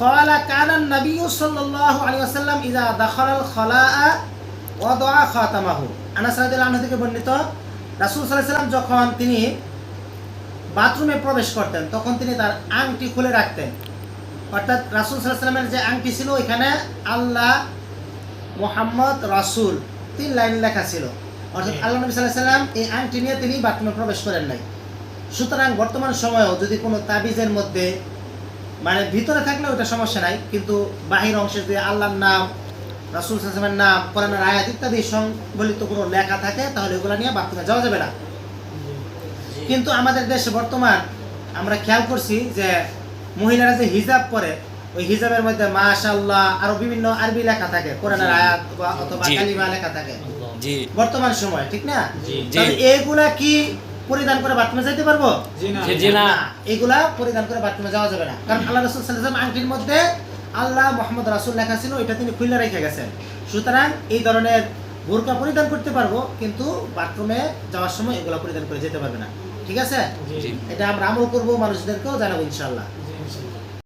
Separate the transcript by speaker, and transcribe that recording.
Speaker 1: قال كان النبي صلى الله عليه وسلم إذا دخل الخلاء وضع خاتمه আনাস রাদিয়াল্লাহু আনহু থেকে বর্ণিত রাসূল সাল্লাল্লাহু আলাইহি ওয়াসাল্লাম যখন তিনি বাথরুমে প্রবেশ করতেন তখন তিনি তার আংটি খুলে রাখতেন অর্থাৎ রাসূল সাল্লাল্লাহু আলাইহি ওয়াসাল্লামের যে আংটি ছিল এখানে আল্লাহ মোহাম্মদ রাসূল তিন লাইন লেখা ছিল অর্থাৎ
Speaker 2: জি।
Speaker 1: আল্লাহ নবী সাল্লাল্লাহু আলাইহি ওয়াসাল্লাম এই আংটি নিয়ে তিনি বাথরুমে প্রবেশ করেন নাই সুতরাং বর্তমান সময়েও যদি কোনো তাবিজের মধ্যে মানে ভিতরে থাকলে ওটা সমস্যা নাই কিন্তু বাহির অংশে যদি আল্লাহর নাম রাসুল সাসমের নাম কোরআনের আয়াত ইত্যাদি সংবলিত কোনো লেখা থাকে তাহলে ওগুলো নিয়ে বাথরুমে যাওয়া যাবে না। কিন্তু আমাদের দেশে বর্তমান আমরা খেয়াল করছি যে মহিলারা যে হিজাব পরে ওই হিজাবের মধ্যে মাশাল্লাহ আরও বিভিন্ন আরবি লেখা থাকে কোরআনের আয়াত বা অথবা কালিমা লেখা থাকে। বর্তমান সময় ঠিক না। এগুলা কি পরিধান করে বাথরুমে যাইতে পারব?
Speaker 2: জি না।
Speaker 3: জি, জি না।
Speaker 1: না, এগুলা পরিধান করে বাথরুমে যাওয়া যাবে না। কারণ আল্লাহ রসুল সাল্লাম আংটির মধ্যে আল্লাহ মোহাম্মদ রাসুল লেখা ছিল এটা তিনি খুলে রেখে গেছেন। সুতরাং এই ধরনের বোরকা পরিধান করতে পারব কিন্তু বাথরুমে যাওয়ার সময় এগুলা পরিধান করে যেতে পারবে না। ঠিক আছে। এটা আমরা আমল করব মানুষদেরকেও জানাব ইনশাল্লাহ